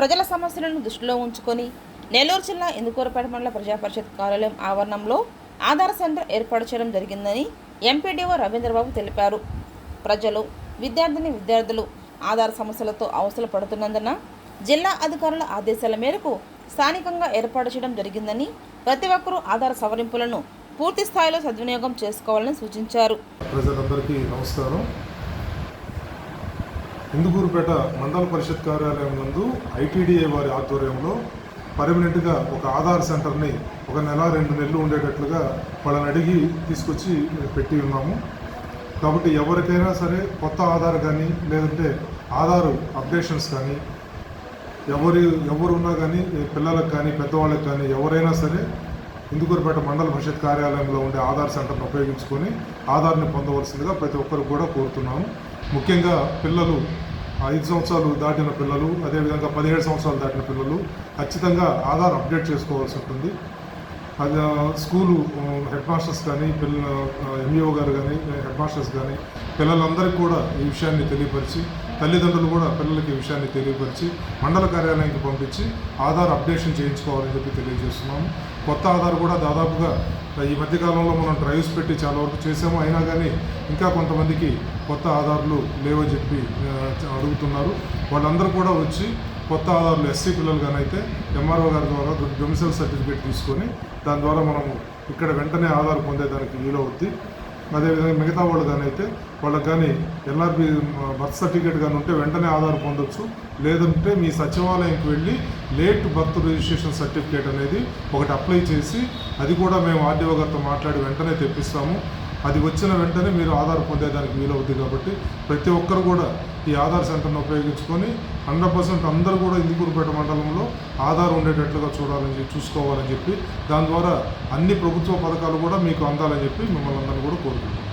ప్రజల సమస్యలను దృష్టిలో ఉంచుకొని నెల్లూరు జిల్లా ఎందుకూరపేట మండల ప్రజా పరిషత్ కార్యాలయం ఆవరణంలో ఆధార్ సెంటర్ ఏర్పాటు చేయడం జరిగిందని ఎంపీడీఓ రవీంద్రబాబు తెలిపారు. ప్రజలు విద్యార్థిని విద్యార్థులు ఆధార్ సమస్యలతో అవసరం పడుతున్నందున జిల్లా అధికారుల ఆదేశాల మేరకు స్థానికంగా ఏర్పాటు చేయడం జరిగిందని ప్రతి ఒక్కరూ ఆధార్ సవరింపులను పూర్తి స్థాయిలో సద్వినియోగం చేసుకోవాలని సూచించారు. ప్రజలందరికీ నమస్కారం. ఇందుకూరుపేట మండల పరిషత్ కార్యాలయం నందు ఐటీడీఏ వారి ఆధ్వర్యంలో పర్మనెంట్గా ఒక ఆధార్ సెంటర్ని ఒక నెల రెండు నెలలు ఉండేటట్లుగా వాళ్ళని అడిగి తీసుకొచ్చి పెట్టి ఉన్నాము. కాబట్టి ఎవరికైనా సరే కొత్త ఆధార్ కానీ లేదంటే ఆధార్ అప్డేషన్స్ కానీ ఎవరు ఎవరున్నా కానీ పిల్లలకు కానీ పెద్దవాళ్ళకి కానీ ఎవరైనా సరే ఇందుకూరుపేట మండల పరిషత్ కార్యాలయంలో ఉండే ఆధార్ సెంటర్ను ఉపయోగించుకొని ఆధార్ని పొందవలసిందిగా ప్రతి ఒక్కరు కూడా కోరుతున్నాము. ముఖ్యంగా పిల్లలు ఐదు సంవత్సరాలు దాటిన పిల్లలు అదేవిధంగా పదిహేడు సంవత్సరాలు దాటిన పిల్లలు ఖచ్చితంగా ఆధార్ అప్డేట్ చేసుకోవాల్సి ఉంటుంది. అది స్కూలు హెడ్ మాస్టర్స్ కానీ పిల్లల ఎంఈఓ గారు కానీ హెడ్ మాస్టర్స్ కానీ పిల్లలందరికీ కూడా ఈ విషయాన్ని తెలియపరిచి తల్లిదండ్రులు కూడా పిల్లలకి విషయాన్ని తెలియపరిచి మండల కార్యాలయానికి పంపించి ఆధార్ అప్డేషన్ చేయించుకోవాలని చెప్పి తెలియజేస్తున్నాము. కొత్త ఆధార్ కూడా దాదాపుగా ఈ మధ్యకాలంలో మనం డ్రైవ్స్ పెట్టి చాలా వరకు చేసాము అయినా కానీ ఇంకా కొంతమందికి కొత్త ఆధార్లు లేవని చెప్పి అడుగుతున్నారు. వాళ్ళందరూ కూడా వచ్చి కొత్త ఆధార్లు ఎస్సీ పిల్లలు కానైతే ఎంఆర్ఓ గారి ద్వారా డొమిసైల్ సర్టిఫికేట్ తీసుకొని దాని ద్వారా మనము ఇక్కడ వెంటనే ఆధార్ పొందేదానికి వీలవుద్ది. అదేవిధంగా మిగతా వాళ్ళు కానీ అయితే వాళ్ళకి కానీ ఎల్ఆర్బి బర్త్ సర్టిఫికేట్ కానీ ఉంటే వెంటనే ఆధార్ పొందొచ్చు. లేదంటే మీ సచివాలయంకి వెళ్ళి లేట్ బర్త్ రిజిస్ట్రేషన్ సర్టిఫికేట్ అనేది ఒకటి అప్లై చేసి అది కూడా మేము ఆర్డీఓ గారితో మాట్లాడి వెంటనే తెప్పిస్తాము. అది వచ్చిన వెంటనే మీరు ఆధార్ పొందేదానికి వీలవుద్ది కాబట్టి ప్రతి ఒక్కరు కూడా ఈ ఆధార్ సెంటర్ను ఉపయోగించుకొని హండ్రెడ్ పర్సెంట్ అందరూ కూడా ఇందుకూరుపేట మండలంలో ఆధార్ ఉండేటట్లుగా చూడాలని చెప్పి చూసుకోవాలని చెప్పి దాని ద్వారా అన్ని ప్రభుత్వ పథకాలు కూడా మీకు అందాలని చెప్పి మిమ్మల్ని అందరినీ కూడా కోరుకుంటున్నాం.